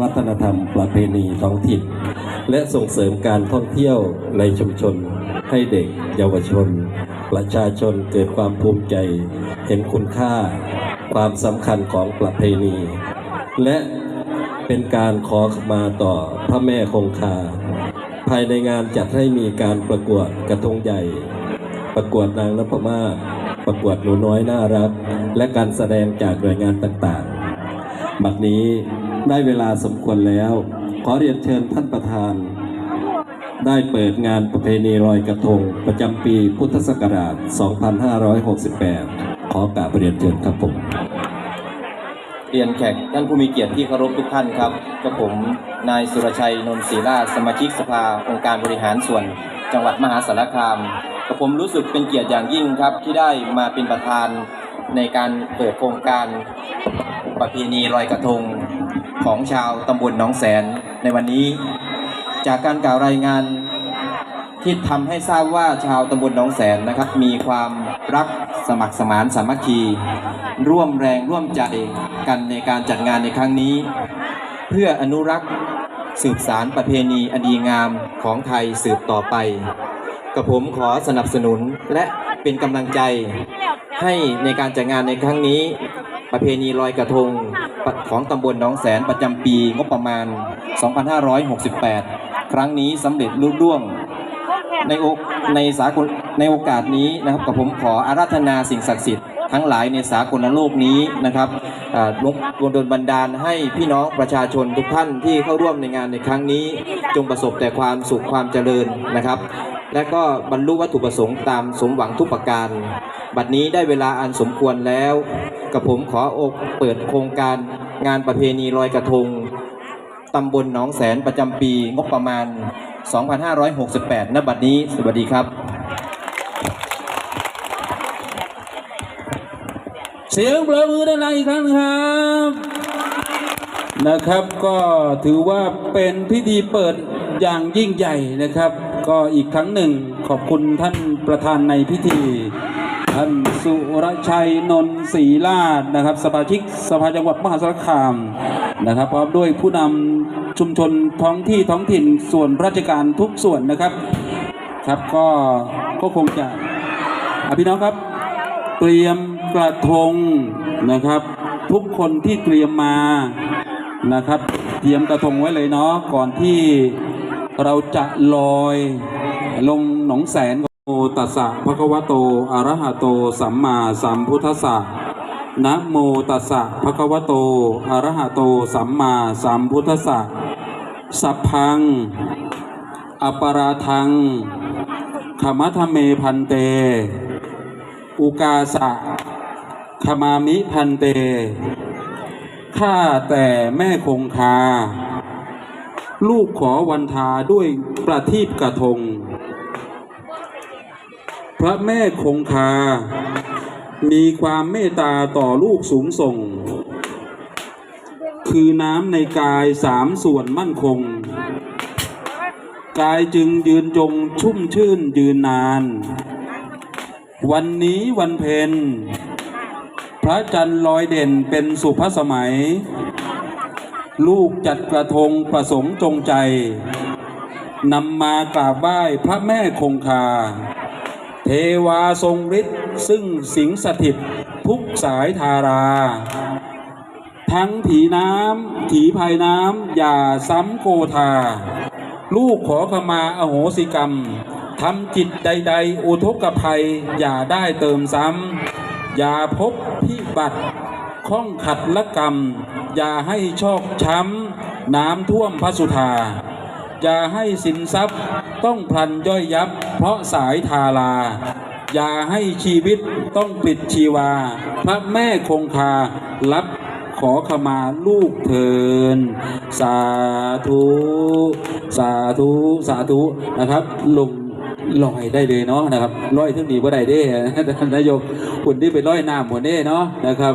วัฒนธรรมประเพณีท้องถิ่นและส่งเสริมการท่องเที่ยวในชุมชน ให้เด็กเยาวชน ประชาชนเกิดความภูมิใจ เห็นคุณค่า ความสำคัญของประเพณี และเป็นการขอขมาต่อพระแม่คงคา ภายในงานจัดให้มีการประกวดกระทงใหญ่ ประกวดนางนพมาศประกวดหนูน้อยน่ารัก และการแสดงจากหน่วยงานต่างๆ บัดนี้ ได้เวลาสมควรแล้ว ขอเรียนเชิญท่านประธาน ได้เปิดงานประเพณีลอยกระทง ประจำปีพุทธศักราช 2568 ขอกราบเรียนเชิญครับผมเรียนแขกท่านผู้มีเกียรติที่เคารพทุกท่านครับกับผมนายสุรชัยนนท์ศรีราชสมาชิกสภาองค์การบริหารส่วน จังหวัดมหาสารคามกับผมรู้สึกเป็นเกียรติอย่างยิ่งครับ ที่ได้มาเป็นประธานในการเปิดโครงการประเพณีลอยกระทง ของชาวตำบลหนองแสนในวันนี้ จากการกล่าวรายงานที่ทำให้ทราบว่าชาวตำบลหนองแสนนะครับ มีความรักสมัครสมานสามัคคี ร่วมแรงร่วมใจกันในการจัดงานในครั้งนี้ เพื่ออนุรักษ์สืบสารประเพณีอันดีงามของไทยสืบต่อไปกับผมขอสนับสนุนและเป็นกำลังใจให้ในการจัดงานในครั้งนี้ ประเพณีลอยกระทงของตำบลหนองแสนประจำปีงบประมาณ 2568 ครั้งนี้สำเร็จลุล่วงในโอในสากลในโอกาสนี้นะครับกับผมขออาราธนาสิ่งศักดิ์สิทธิ์ทั้งหลายในสากลโลกนี้นะครับลงดวงดลบันดาลให้พี่น้องประชาชนทุกท่านที่เข้าร่วมในงานในครั้งนี้ จงประสบแต่ความสุขความเจริญนะครับ และก็บรรลุวัตถุประสงค์ตามสมหวังทุกประการ บัดนี้ได้เวลาอันสมควรแล้ว กับผมขออกเปิดโครงการงานประเพณีลอยกระทงตำบลหนองแสนประจำปีงบประมาณ 2568 ณ บัดนี้ สวัสดีครับ เสียงปรบมือด้านในอีกครั้งครับนะครับก็ถือว่าเป็นพิธีเปิดอย่างยิ่งใหญ่นะครับ ก็อีกครั้งหนึ่งขอบคุณท่านประธานในพิธี ท่านสุรชัยนนท์ศรีลาดนะครับ สมาชิกสภาจังหวัดมหาสารคามนะครับ พร้อมด้วยผู้นำชุมชนท้องที่ท้องถิ่นส่วนราชการทุกส่วนนะครับครับก็ก็คงจะอะพี่น้องครับ เตรียมกระทงนะครับ ทุกคนที่เตรียมมานะครับ เตรียมกระทงไว้เลยเนาะก่อนที่เราจะลอยลงหนองแสน โมตัสสะภะคะวะโต อะระหะโต สัมมาสัมพุทธัสสะ นะโมตัสสะภะคะวะโต อะระหะโต สัมมาสัมพุทธัสสะ สัพพังอปาราทังขมัทเมพันเต อุกาสะขมามิพันเต ข้าแต่แม่คงคา ลูกขอวันทาด้วยประทีปกระทง พระแม่คงคา มีความเมตตาต่อลูกสูงส่ง คือน้ำในกายสามส่วนมั่นคง กายจึงยืนจงชุ่มชื่นยืนนาน วันนี้วันเพ็ญพระจันทร์ลอยเด่นเป็นสุภสมัย ลูกจัดกระทงประสงค์จงใจนำมากราบไหว้พระแม่คงคา เทวาทรงฤทธิ์ซึ่งสิงสถิตทุกสายทารา ทั้งถีน้ำถีภายน้ำอย่าซ้ำโกธา ลูกขอขมาอโหสิกรรมทำจิตใด ๆ อุทกภัยอย่าได้เติมซ้ำ อย่าพบพิบัติข้องขัดละกรรม อย่าให้ชอกช้ำ น้ำท่วมพระสุธา อย่าให้สินทรัพย์ ต้องพลันย่อยยับ เพราะสายทารา อย่าให้ชีวิตต้องปิดชีวา พระแม่คงคารับขอขมาลูกเทิน สาธุ สาธุ สาธุนะครับลงลอยได้เลยเนาะนะครับลอยทึ่งดีว่าได้เด้นายกคุณที่ไปลอยน้ำหัวเน่เนาะนะครับ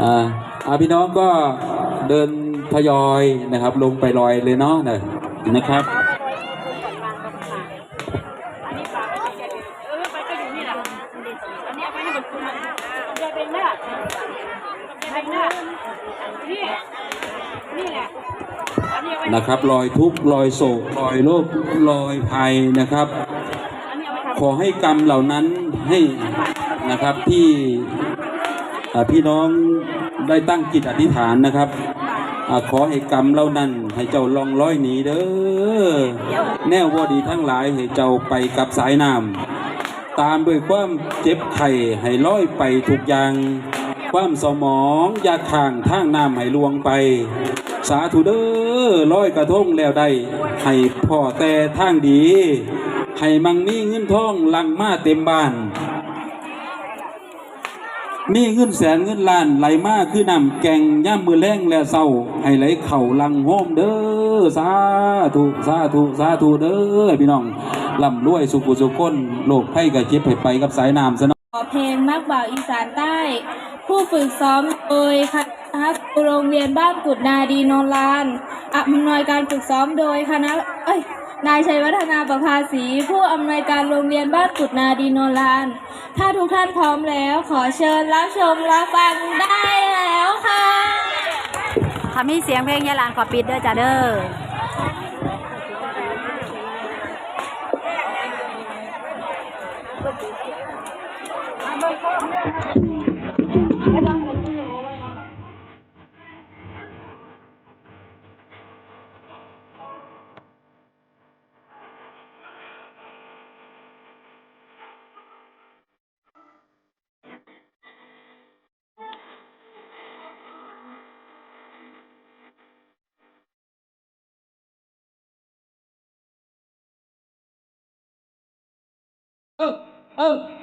อ่าอาพี่น้องก็เดินทยอยนะครับ ลงไปลอยเลยเนาะนะนะครับ เออไปก็อยู่นี่แหละ อันนี้ไปให้มันคุณจะเป็นหน้าเป็นหน้านี่นี่แหละนะครับลอยทุกข์ลอยโศกลอยโรคลอยภัยนะครับ ขอให้กรรมเหล่านั้นให้นะครับที่อ่าพี่น้องได้ตั้งจิตอธิษฐานนะครับอาขอให้กรรมเหล่านั้นให้เจ้าลองร้อยหนีเด้อแนววดีทั้งหลายให้เจ้าไปกับสายน้ำ ตามด้วยความเจ็บไข่ให้ล้อยไปทุกอย่าง ความสมองอยาข่างทางน้ำให้ลวงไป สาธุเด้อร้อยกระทงแล้วได้ ให้พ่อแต่ทางดี ให้มังมีเงินทองลังมาเต็มบ้าน มีเงินแสนเงินล้านไหลมาคือนำแกงย่ามมือแรงและเศร้าให้ไหลเข่าลังโฮมเด้อสาธุสาธุสาธุเด้อพี่น้องร่ำรวยสุขุสุขคนโลกไพ่กับเจ็บให้ไปกับสายน้ำซะเนาะขอเพลงมักบ่าวอีสานใต้ ผู้ฝึกซ้อมโดยคณะโรงเรียนบ้านกุดนาดีนนลานอำนวยการฝึกซ้อมโดยคณะเอ้ย นายชัยวัฒนาประภาสีผู้อำนวยการโรงเรียนบ้านกุดนาดีโนลาน ถ้าทุกท่านพร้อมแล้ว ขอเชิญรับชมรับฟังได้แล้วค่ะถ้ามีเสียงเพลงยายลานขอปิดเด้อจ้าเด้อเฮ้ยสวั ส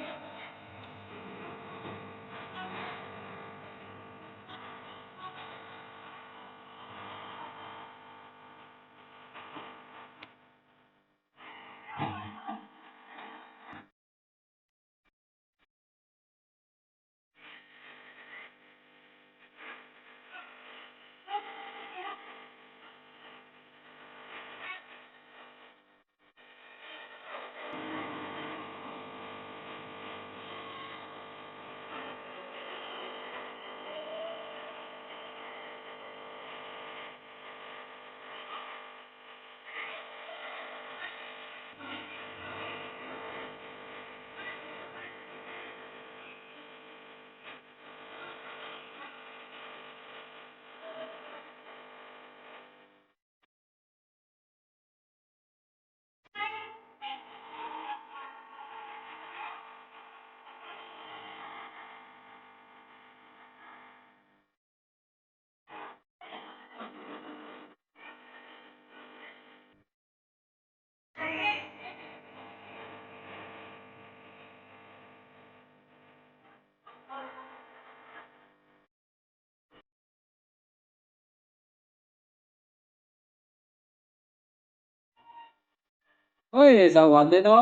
ดีเนา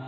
ะ